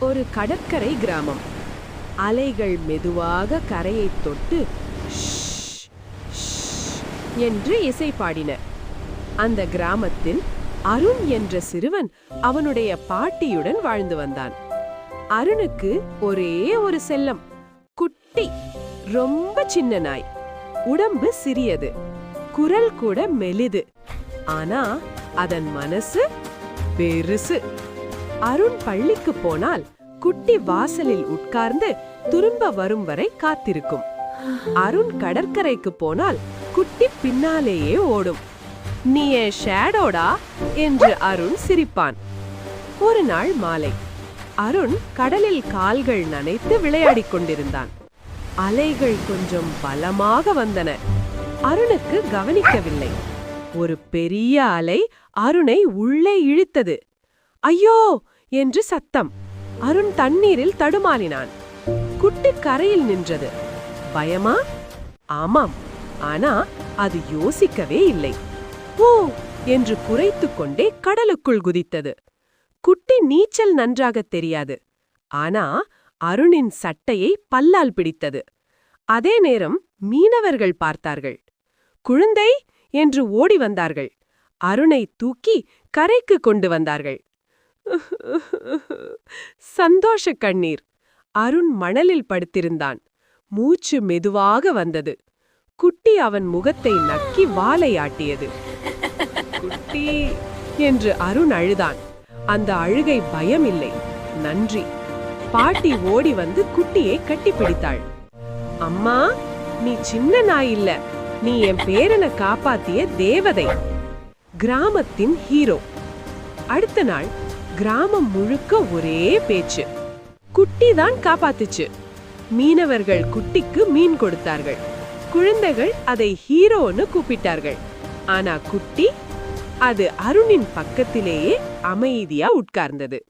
ஒரு கடற்கரை கிராமம். அலைகள் மெதுவாக கரையைத் தொட்டு என்று இசை பாடின அந்த கிராமத்தில் அருண் என்ற சிறுவன் அவனுடைய பாட்டியுடன் வாழ்ந்து வந்தான். அருணுக்கு ஒரே ஒரு செல்லம் குட்டி ரொம்ப சின்ன நாய். உடம்பு சிறியது குரல் கூட மெலிது. ஆனா அதன் மனசு பெருசு. அருண் பள்ளிக்கு போனால் குட்டி வாசலில் உட்கார்ந்து திரும்ப வரும் வரை காத்திருக்கும். அருண் கடற்கரைக்கு போனால் குட்டி பின்னாலேயே ஓடும். நீ என் ஷேடோடா? என்று அருண் சிரிப்பான். ஒரு நாள் மாலை. அருண் கடலில் கால்கள் நனைத்து விளையாடிக் கொண்டிருந்தான். அலைகள் கொஞ்சம் பலமாக வந்தன. அருணுக்கு கவனிக்கவில்லை. ஒரு பெரிய அலை அருணை உள்ளே இழுத்தது. ஐயோ! என்று சத்தம். அருண் தண்ணீரில் தடுமாறினான். குட்டி கரையில் நின்றது. பயமா? ஆமாம். ஆனா அது யோசிக்கவே இல்லை. ஓ என்று குறைத்துக் கொண்டே கடலுக்குள் குதித்தது. குட்டி நீச்சல் நன்றாகத் தெரியாது. ஆனா அருணின் சட்டையை பல்லால் பிடித்தது. அதே நேரம் மீனவர்கள் பார்த்தார்கள். குழந்தை! என்று ஓடி வந்தார்கள். அருணை தூக்கி கரைக்கு கொண்டு வந்தார்கள். சந்தோஷ கண்ணீர். அருண் மணலில் படுத்திருந்தான். மூச்சு மெதுவாக வந்தது. குட்டி அவன் முகத்தை நக்கி வாலை ஆட்டியது குட்டி என்று அருண் அழுதான். அந்த அழுகை பயமில்லை. நன்றி. பாட்டி ஓடி வந்து குட்டியை கட்டிப்பிடித்தாள் அம்மா நீ சின்ன நாய் இல்ல. நீ என் பேரனை காப்பாத்திய தேவதை. கிராமத்தின் ஹீரோ. அடுத்த நாள் கிராமம் முழுக்க ஒரே பேச்சு. குட்டி தான் காப்பாத்துச்சு. மீனவர்கள் குட்டிக்கு மீன் கொடுத்தார்கள். குழந்தைகள் அதை ஹீரோன்னு கூப்பிட்டார்கள். ஆனா குட்டி அது அருணின் பக்கத்திலேயே அமைதியா உட்கார்ந்தது.